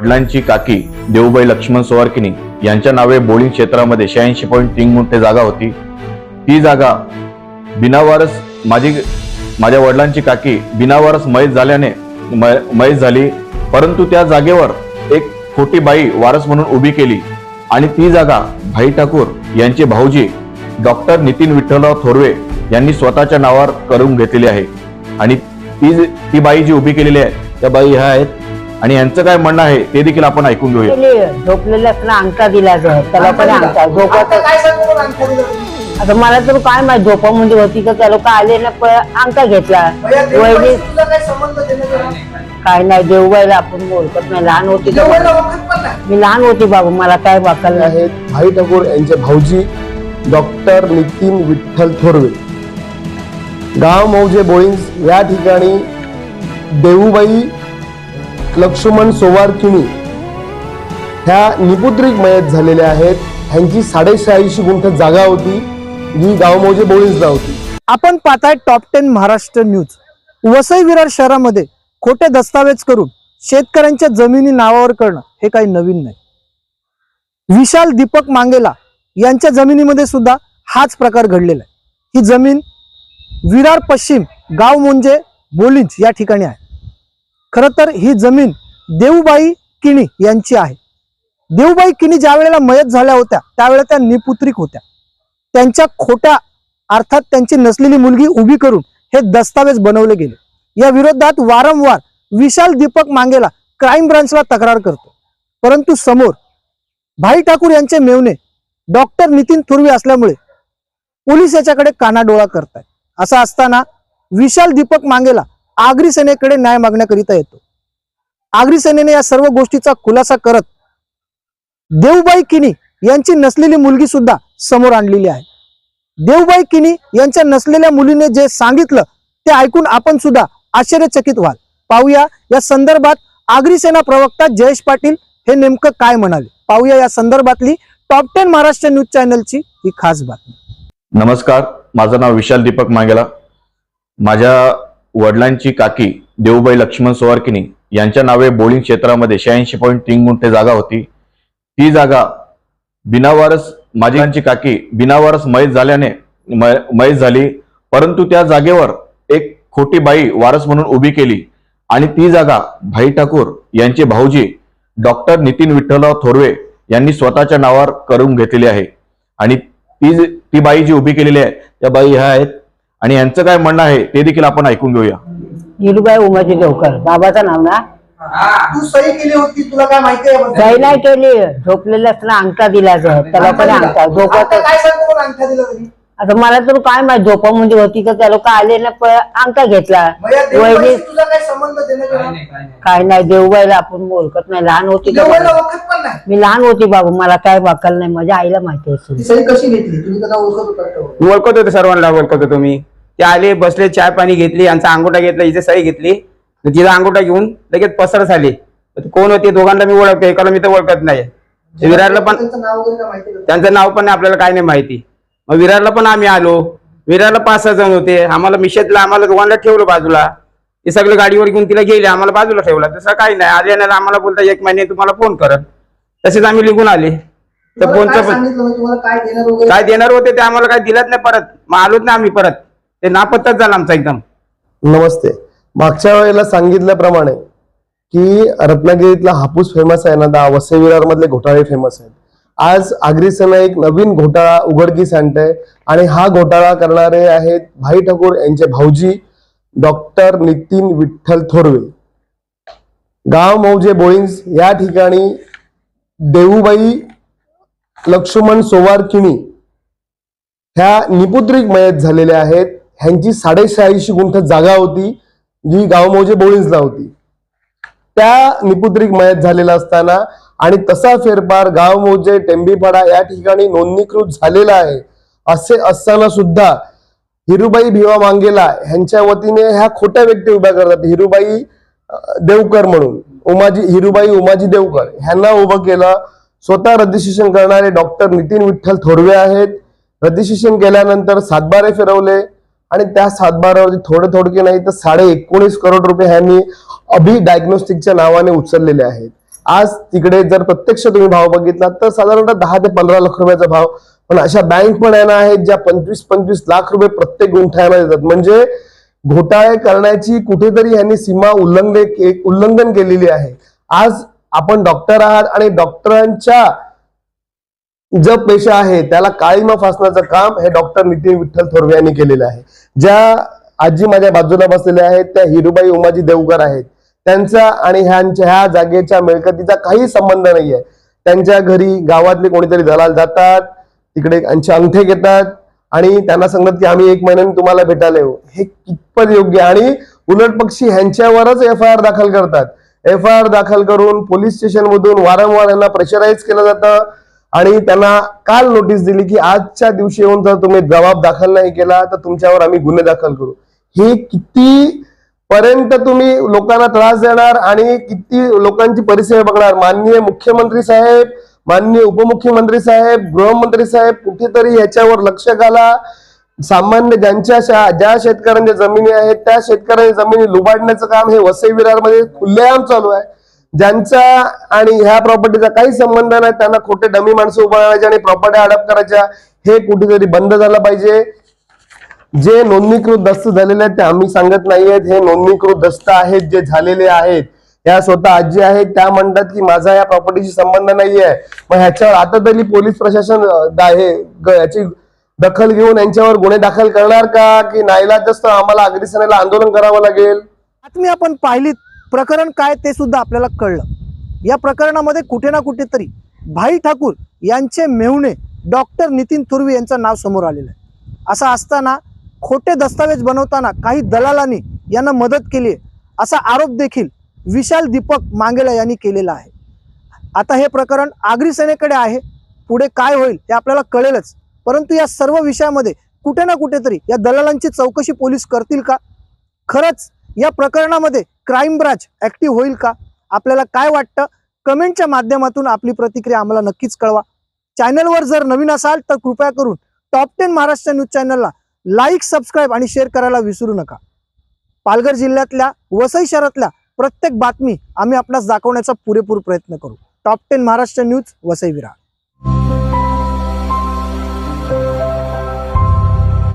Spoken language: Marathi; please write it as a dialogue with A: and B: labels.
A: वडिलांची काकी देऊबाई लक्ष्मण सोवारकिनी यांच्या नावे बोलिंग क्षेत्रामध्ये शहाऐंशी पॉईंट तीन गुंठे जागा होती. ती जागा बिनावारस माझी माझ्या वडिलांची काकी बिनावारस मयत झाल्याने मयत झाली. परंतु त्या जागेवर एक खोटी बाई वारस म्हणून उभी केली आणि ती जागा भाई ठाकूर यांचे भाऊजी डॉक्टर नितीन विठ्ठलराव थोरवे यांनी स्वतःच्या नावावर करून घेतलेली आहे. आणि ती ती बाई जी उभी केलेली आहे त्या बाई ह्या आहेत आणि यांचं काय म्हणणं आहे ते देखील आपण ऐकून घेऊया.
B: झोपलेल्यासना अंगठा दिला जाय त्याला पण अंगठा
C: आता काय सांगू मग अंगठा दिला? तुम्ही?
B: आता मला तर काय माहीत झोपामध्ये होती का? त्या लोक आले ना प- अंगठा घेतला.
C: भैया,
B: वहिनी
C: काय संबंध देणं घेणं?
B: काय नाही देऊबाईला आपण बोलत नाही. लहान होती का
C: देवबाईला ओळखत पण नाही.
B: मी लहान होती बाबू मला काय वाकल नाही.
D: आहेत भाई ठाकूर यांचे भाऊजी डॉक्टर नितीन विठ्ठल थोरवे. गाव मौजे बोळींज या ठिकाणी देऊबाई लक्ष्मण सोवारकिणी ह्या निपुत्रिक मयत झालेल्या आहेत. ह्यांची साडेशहाऐंशी गुंठ जागा होती. जी गाव मौजे होती.
E: आपण पाहताय top ten Maharashtra news Vasai Virar शहरामध्ये खोटे दस्तावेज करून शेतकऱ्यांच्या जमिनी नावावर करणं हे काही नवीन नाही. विशाल दीपक मांगेला यांच्या जमिनीमध्ये सुद्धा हाच प्रकार घडलेला आहे. ही जमीन विरार पश्चिम गाव म्हणजे बोलिंच या ठिकाणी आहे. खरं तर ही जमीन देऊबाई किणी यांची आहे. देऊबाई किणी ज्या वेळेला मयत झाल्या होत्या त्यावेळेला त्या निपुत्रिक होत्या. त्यांच्या खोट्या अर्थात त्यांची नसलेली मुलगी उभी करून हे दस्तावेज बनवले गेले. या विरोधात वारंवार विशाल दीपक मांगेला क्राईम ब्रांचला तक्रार करतो. परंतु समोर भाई ठाकूर यांचे मेवणे डॉक्टर नितीन थुर्वे असल्यामुळे पोलीस याच्याकडे कानाडोळा करतायत. असं असताना विशाल दीपक मांगेला आगरी सेनेकडे न्याय मागण्याकरिता येतो. आगरी सेनेने या सर्व गोष्टीचा खुलासा करत देवबाई किनी यांची नसलेली मुलगी सुद्धा समोर आणलेली आहे. देवबाई किनी यांच्या नसलेल्या मुलीने जे सांगितलं ते ऐकून आपण सुद्धा आश्चर्यचकित व्हाल. पाहूया या संदर्भात आगरी सेना प्रवक्ता जयेश पाटील हे नेमकं काय म्हणाले? पाहूया या संदर्भातली टॉप टेन महाराष्ट्र न्यूज चॅनलची ही खास बातमी.
A: नमस्कार माझं नाव विशाल दीपक मांगेला. माझ्या वडिलांची काकी देऊबाई लक्ष्मण सोवारकिनी यांच्या नावे बोलिंग क्षेत्रामध्ये शहाऐंशी पॉईंट तीन गुंठे जागा होती. ती जागा बिनावारस माझी काकी बिनावारस मयत झाल्याने मयत झाली. परंतु त्या जागेवर एक खोटी बाई वारस म्हणून उभी केली आणि ती जागा भाई ठाकूर यांचे भाऊजी डॉक्टर नितीन विठ्ठलराव थोरवे यांनी स्वतःच्या नावावर करून घेतलेली आहे. आणि ती ती बाई जी उभी केलेली आहे त्या बाई ह्या आहेत आणि यांचं काय म्हणणं आहे ते देखील आपण ऐकून घेऊया
B: हिरुबाई उमाजी देवकर बाबाचं नाव ना
C: तू सही केली होती तुला काय माहिती आहे याबद्दल?
B: काही नाही केली झोपलेल्यासना अंगठा दिला जाय त्याला पण अंगठा
C: आता
B: झोपत
C: काय सांगू मग अंगठा दिला तुम्ही?
B: आता मला तर काय माहीत झोपामध्ये होती का त्या लोक आले ना प- अंगठा घेतला. वहिनी
C: देवबाईशी काय संबंध देणं घेणं?
B: काय नाही देऊबाईला आपण बोलत नाही. लहान होती का?
C: देवबाईला ओळखत पण नाही.
B: मी लहान होती बाबू मला काय वाकल नाही माझ्या आईला माहिती आहे
C: ती सही कशी घेतली? तुम्ही त्याला ओळखत होता का?
F: ओळखत होते सर्वांना ओळखत होतो मी ते आले बसले चाय पाणी घेतली यांचा अंगोठा घेतला हिचे सही घेतली. तर तिचा अंगोठा घेऊन लगेच पसर झाली. तर कोण होते दोघांना मी ओळखते एकाला मी तर ओळखत नाही. ते विरारला पण
C: त्यांचं नाव वगैरे काय माहिती आहे का?
F: त्यांचं नाव पण नाही आपल्याला काय नाही माहिती. मग विरारला पण आम्ही आलो. विरारला पाच सहा जण होते. आम्हाला मिशेतला आम्हाला दोघांना ठेवलं बाजूला. हे सगळं गाडीवर घेऊन तिला गेले. आम्हाला बाजूला ठेवला. तसं काही नाही. आल्यानं आम्हाला बोलता एक महिने तुम्हाला फोन करत. तसेच आम्ही निघून आले. तर फोनचं
C: काय
F: पण
C: म्हणजे काय देणार वगैरे?
F: काय देणार होते ते आम्हाला काय दिलत नाही परत. मग आलोच नाही आम्ही परत. ते नापत्ताच झाला आमचा एकदम.
D: नमस्ते. मागच्या वेळेला सांगितल्याप्रमाणे की रत्नागिरीतला हापूस फेमस आहे ना दा वसई विरार मधले घोटाळे फेमस आहेत. आज आगरी एक नवीन घोटाळा उघडकीस आणते आणि हा घोटाळा करणारे आहेत भाई ठाकूर यांचे भाऊजी डॉक्टर नितीन विठ्ठल थोरवे. गाव मौजे बोळींज या ठिकाणी देऊबाई लक्ष्मण सोवारकिणी ह्या निपुत्रिक मयत झालेल्या आहेत. ह्यांची साडेशहाऐंशी गुंठ जागा होती जी गावमौजे बोळींजला होती. त्या निपुत्रिक मयत झालेला असताना आणि तसा फेरफार गावमोजे टेंबीपाडा या ठिकाणी नोंदणीकृत झालेला आहे असे असताना सुद्धा हिरुबाई भिवा मांगेला ह्यांच्या वतीने ह्या खोट्या व्यक्ती उभ्या करतात. हिरुबाई देवकर म्हणून. उमाजी हिरुबाई उमाजी देवकर ह्यांना उभं केलं. स्वतः रजिस्ट्रेशन करणारे डॉक्टर नितीन विठ्ठल थोरवे आहेत. रजिस्ट्रेशन केल्यानंतर सातबारे फिरवले आणि त्या सातबारावरती थोडे थोडके नाही तर साडे एकोणीस करोड रुपये ह्यांनी अभि डायग्नोस्टिकच्या नावाने उचललेले आहेत. आज तिकडे जर प्रत्यक्ष तुम्ही भाव बघितला तर साधारणतः दहा ते पंधरा लाख रुपयाचा भाव. पण अशा बँक पण यांना आहेत ज्या पंचवीस पंचवीस लाख रुपये प्रत्येक गुंठ्याला देतात म्हणजे घोटाळे करण्याची कुठेतरी यांनी सीमा उल्लंघन के- उल्लंघन केलेली आहे. आज आपण डॉक्टर आहात आणि डॉक्टरांच्या जो पेशा आहे त्याला काळीमा फासण्याचं काम हे डॉक्टर नितीन विठ्ठल थोरवे यांनी केलेलं आहे. ज्या आजी माझ्या बाजूला बसलेल्या आहेत त्या हिरुबाई उमाजी देवकर आहेत. त्यांचा आणि ह्यांच्या ह्या जागेच्या मिळकतीचा काही संबंध नाहीये. त्यांच्या घरी गावातले कोणीतरी दलाल जातात तिकडे त्यांचे अंगठे घेतात आणि त्यांना सांगतात की आम्ही एक महिन्याने तुम्हाला भेटायला येऊ. हे कितपत योग्य आणि उलट पक्षी ह्यांच्यावरच एफ आय आर दाखल करतात. एफ आय आर दाखल करून पोलीस स्टेशन मधून वारंवार यांना प्रेशराईज केलं जातं आणि त्यांना काल नोटीस दिली की आजच्या दिवशी येऊन जर तुम्ही जबाब दाखल नाही केला तर तुमच्यावर आम्ही गुन्हे दाखल करू. हे किती पर्यंत तुम्ही लोकांना त्रास देणार आणि किती लोकांची परिस्थिती बघणार. माननीय मुख्यमंत्री साहेब माननीय उपमुख्यमंत्री साहेब गृहमंत्री साहेब कुठेतरी याच्यावर लक्ष घाला. सामान्य ज्यांच्या शा- ज्या शेतकऱ्यांच्या जमिनी आहेत त्या शेतकऱ्यांच्या जमिनी लुबाडण्याचं काम हे वसई विरारमध्ये खुल्लेआम चालू आहे. ज्यांचा आणि ह्या प्रॉपर्टीचा काही संबंध नाही त्यांना खोटे डमी माणसं उभारायचे आणि प्रॉपर्टी अडप करायच्या. हे कुठेतरी बंद झालं पाहिजे. जे नोंदणीकृत दस्त झालेले आहेत ते आम्ही सांगत नाहीयेत हे नोंदणीकृत दस्त आहेत जे झालेले आहेत या स्वतः आजी आहेत त्या म्हणतात की माझा या प्रॉपर्टीशी संबंध नाहीये. मग ह्याच्यावर आता तरी पोलीस प्रशासन अं, याची दखल घेऊन यांच्यावर गुन्हे दाखल करणार का? की नाहीला नाईलाजस्त आम्हाला अग्निसेनेला आंदोलन करावं लागेल?
E: बातमी आपण पाहिलीत प्रकरण काय ते सुद्धा आपल्याला कळलं. या प्रकरणामध्ये कुठे ना कुठेतरी भाई ठाकूर यांचे मेहुणे डॉक्टर नितीन थुर्वे यांचं नाव समोर आलेलं आहे. असं असताना खोटे दस्तावेज बनवताना काही दलालांनी यांना मदत केली असा आरोप देखील विशाल दीपक मांगेला यांनी केलेला आहे. आता हे प्रकरण आगरी सेनेकडे आहे पुढे काय होईल हे आपल्याला कळेलच. परंतु या सर्व विषयामध्ये कुठे ना कुठेतरी या दलालांची चौकशी पोलीस करतील का? खरंच या प्रकरणामध्ये क्राईम ब्रांच ॲक्टिव्ह होईल का? आपल्याला काय वाटतं? कमेंटच्या माध्यमातून आपली प्रतिक्रिया आम्हाला नक्कीच कळवा. चॅनलवर जर नवीन असाल तर कृपया करून टॉप टेन महाराष्ट्र न्यूज चॅनलला लाईक सबस्क्राईब आणि शेअर करायला विसरू नका. पालघर जिल्ह्यातल्या वसई शहरातल्या प्रत्येक बातमी आम्ही आपणास दाखवण्याचा पुरेपूर प्रयत्न करू. Top ten Maharashtra news Vasai Virar